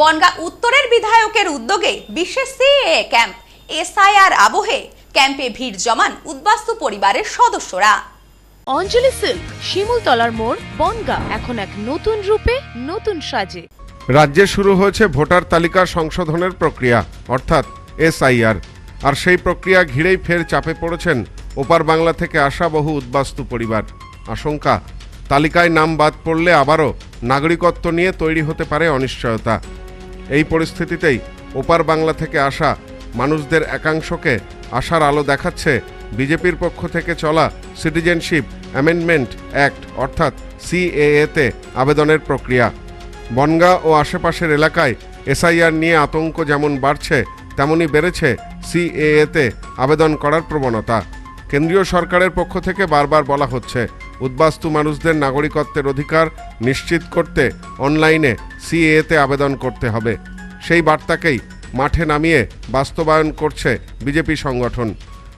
বনগা উত্তরের বিধায়কের উদ্যোগে বিশেষ সিএ ক্যাম্প এসআইআর আবহে ক্যাম্পে ভিড় জমান উদ্বাস্তু পরিবারের সদস্যরা। অঞ্জলি সিল্ক শিমুলতলার মোড় বনগা এখন এক নতুন রূপে নতুন সাজে। রাজ্যে শুরু হয়েছে ভোটার তালিকা সংশোধনের প্রক্রিয়া অর্থাৎ এসআইআর। আর সেই প্রক্রিয়া ঘিরেই ফের চাপে পড়েছেন ওপার বাংলা থেকে আসা বহু উদ্বাস্তু পরিবার। আশঙ্কা তালিকায় নাম বাদ পড়লে আবারও নাগরিকত্ব নিয়ে তৈরি হতে পারে অনিশ্চয়তা। এই পরিস্থিতিতেই ওপার বাংলা থেকে আসা মানুষদের একাংশকে আশার আলো দেখাচ্ছে বিজেপির পক্ষ থেকে চলা সিটিজেনশিপ অ্যামেন্ডমেন্ট অ্যাক্ট, অর্থাৎ সিএএতে আবেদনের প্রক্রিয়া। বনগা ও আশেপাশের এলাকায় এসআইআর নিয়ে আতঙ্ক যেমন বাড়ছে, তেমনই বেড়েছে সিএএতে আবেদন করার প্রবণতা। কেন্দ্রীয় সরকারের পক্ষ থেকে বারবার বলা হচ্ছে উদ্বাস্তু মানুষদের নাগরিকত্বের অধিকার নিশ্চিত করতে অনলাইনে সিএএতে আবেদন করতে হবে। সেই বার্তাকেই মাঠে নামিয়ে বাস্তবায়ন করছে বিজেপি সংগঠন।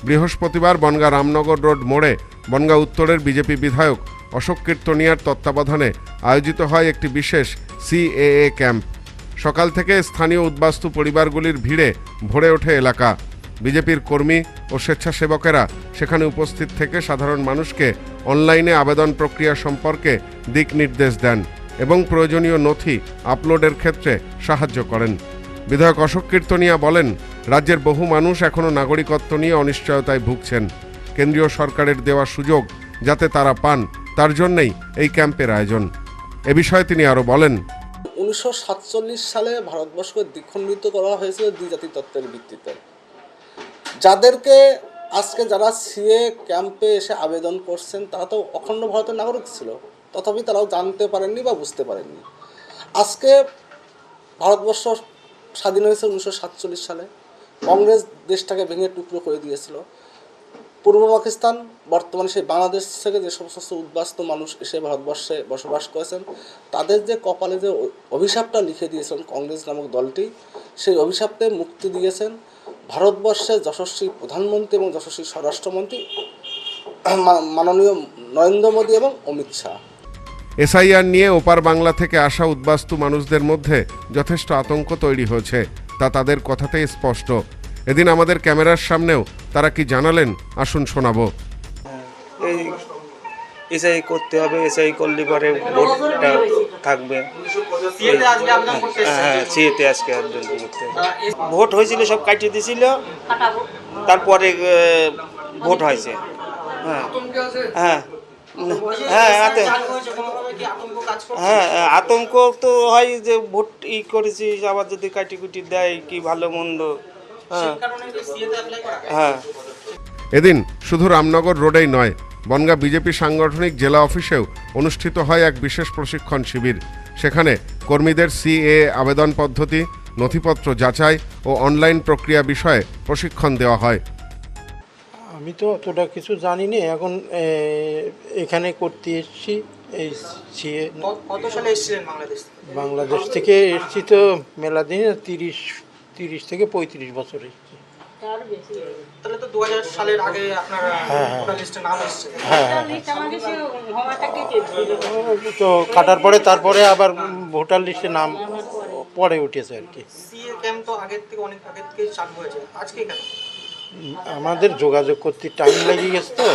বৃহস্পতিবার বনগা রামনগর রোড মোড়ে বনগা উত্তরের বিজেপি বিধায়ক অশোক কীর্তনিয়ার তত্ত্বাবধানে আয়োজিত হয় একটি বিশেষ সিএএ ক্যাম্প। সকাল থেকে স্থানীয় উদ্বাস্তু পরিবারগুলির ভিড়ে ভরে ওঠে এলাকা। বিজেপির কর্মী ও স্বেচ্ছাসেবকেরা সেখানে উপস্থিত থেকে সাধারণ মানুষকে অনলাইনে আবেদন প্রক্রিয়া সম্পর্কে দিক নির্দেশ দেন এবং প্রয়োজনীয় নথি আপলোডের ক্ষেত্রে সাহায্য করেন। বিধায়ক অশোক কীর্তনিয়া বলেন, রাজ্যের বহু মানুষ এখনও নাগরিকত্ব নিয়ে অনিশ্চয়তায় ভুগছেন। কেন্দ্রীয় সরকারের দেওয়া সুযোগ যাতে তারা পান, তার জন্যই এই ক্যাম্পের আয়োজন। এ বিষয়ে তিনি আরও বলেন, উনিশশো সাতচল্লিশ সালে ভারতবর্ষকে দ্বিখণ্ডিত করা হয়েছিল দ্বিজাতি তত্ত্বের ভিত্তিতে। যাদেরকে আজকে যারা সিএ ক্যাম্পে এসে আবেদন করছেন, তারা তো অখণ্ড ভারতের নাগরিক ছিল। তথাপি তারাও জানতে পারেননি বা বুঝতে পারেননি। আজকে ভারতবর্ষ স্বাধীন হয়েছে উনিশশো সাতচল্লিশ সালে। কংগ্রেস দেশটাকে ভেঙে টুকরো করে দিয়েছিল। পূর্ব পাকিস্তান, বর্তমানে সেই বাংলাদেশ থেকে যে সমস্ত উদ্বাস্ত মানুষ এসে ভারতবর্ষে বসবাস করেছেন, তাদের যে কপালে যে অভিশাপটা লিখে দিয়েছেন কংগ্রেস নামক দলটি, সেই অভিশাপতে মুক্তি দিয়েছেন। ভারতবর্ষের যশস্বী প্রধানমন্ত্রী এবং যশস্বী স্বরাষ্ট্রমন্ত্রী মাননীয় নরেন্দ্র মোদী এবং অমিত শাহ। এসআইআর নিয়ে ওপার বাংলা থেকে আসা উদ্বাস্তু মানুষদের মধ্যে যথেষ্ট আতঙ্ক তৈরি হয়েছে, তা তাদের কথাতেই স্পষ্ট। এদিন আমাদের ক্যামেরার সামনেও তারা কি জানালেন, আসুন শোনাবো। এসআই করতে হবে এসআই করলে পরে ভোটটা থাকবে। হ্যাঁ সিএতে আজকে আবেদন করতে। ভোট হয়েছিল সব কাটিয়ে দিয়েছিল তারপরে ভোট হয়েছে। হ্যাঁ হ্যাঁ হ্যাঁ আত- হ্যাঁ আতঙ্ক তো হয় যে ভোট ই করেছি আবার যদি কাটি কুটি দেয় কি ভালো মন্দ। হ্যাঁ। হ্যাঁ। এদিন শুধু রামনগর রোডেই নয় বনগা বিজেপি সাংগঠনিক জেলা অফিসেও অনুষ্ঠিত হয় এক বিশেষ প্রশিক্ষণ শিবির। সেখানে কর্মীদের সিএ আবেদন পদ্ধতি নথিপত্র যাচাই ও অনলাইন প্রক্রিয়া বিষয়ে প্রশিক্ষণ দেওয়া হয়। আমি তো অতটা কিছু জানি না এখন এখানে করতে এসেছি। এই সিএ কত সালে এসেছিলেন বাংলাদেশ বাংলাদেশ থেকে এসেছি তো মেলা দিন তিরিশ তিরিশ থেকে পঁয়ত্রিশ বছর। এসেছি তাহলে তো দু সালের আগে আপনার হ্যাঁ, হ্যাঁ। ভোটার লিস্টে নাম এসেছে। হ্যাঁ তো কাটার পরে তারপরে আবার ভোটার লিস্টে নাম পরে উঠেছে আর কি। সিএ ক্যাম্প তো আগের থেকে অনেক আগের থেকে চালু হয়েছে। আজকে কেন? আমাদের যোগাযোগ করতে টাইম লেগে গেছে তো।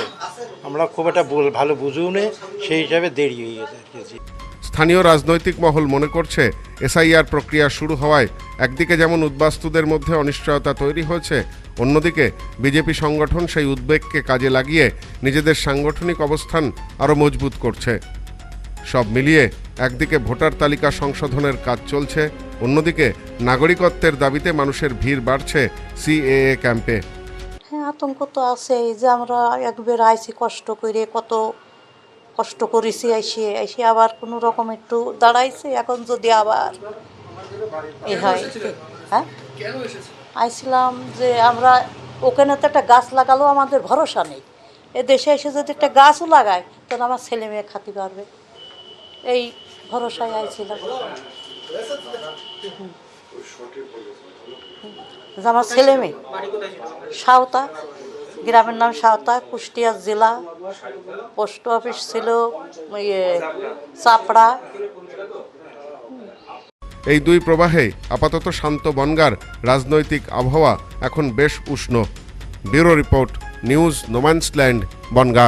আমরা খুব একটা ভালো বুঝেও নেই সেই হিসাবে দেরি হয়ে গেছে আর কি। স্থানীয় রাজনৈতিক মহল মনে করছে, এসআইআর প্রক্রিয়া শুরু হওয়ায় একদিকে যেমন উদ্বাস্তুদের মধ্যে অনিশ্চয়তা তৈরি হয়েছে, অন্যদিকে বিজেপি সংগঠন সেই উদ্বেগকে কাজে লাগিয়ে নিজেদের সাংগঠনিক অবস্থান আরও মজবুত করছে। সব মিলিয়ে একদিকে ভোটার তালিকা সংশোধনের কাজ চলছে, অন্যদিকে নাগরিকত্বের দাবিতে মানুষের ভিড় বাড়ছে সিএএ ক্যাম্পে। হ্যাঁ আতঙ্ক তো আছে এই যে আমরা একবার আইছি কষ্ট করে কত কষ্ট করেছি, আইসে আইসে আবার কোনো রকম একটু দাঁড়াইছে, এখন যদি আবার এ হয়। হ্যাঁ? আইছিলাম যে আমরা ওখানে তো একটা গাছ লাগালেও আমাদের ভরসা নেই। এ দেশে এসে যদি একটা গাছও লাগায়, তাহলে আমার ছেলে মেয়ে খাতে পারবে এই ভরসায় আইছিলাম। আমার ছেলে মেয়ে সাঁওতা গ্রামের নাম সাঁওতা কুষ্টিয়া জেলা। পোস্ট অফিস ছিল ইয়ে চাপড়া। এই দুই প্রবাহে আপাতত শান্ত বনগার রাজনৈতিক আবহাওয়া এখন বেশ উষ্ণ। Bureau report, news, no man's land, Bangaon.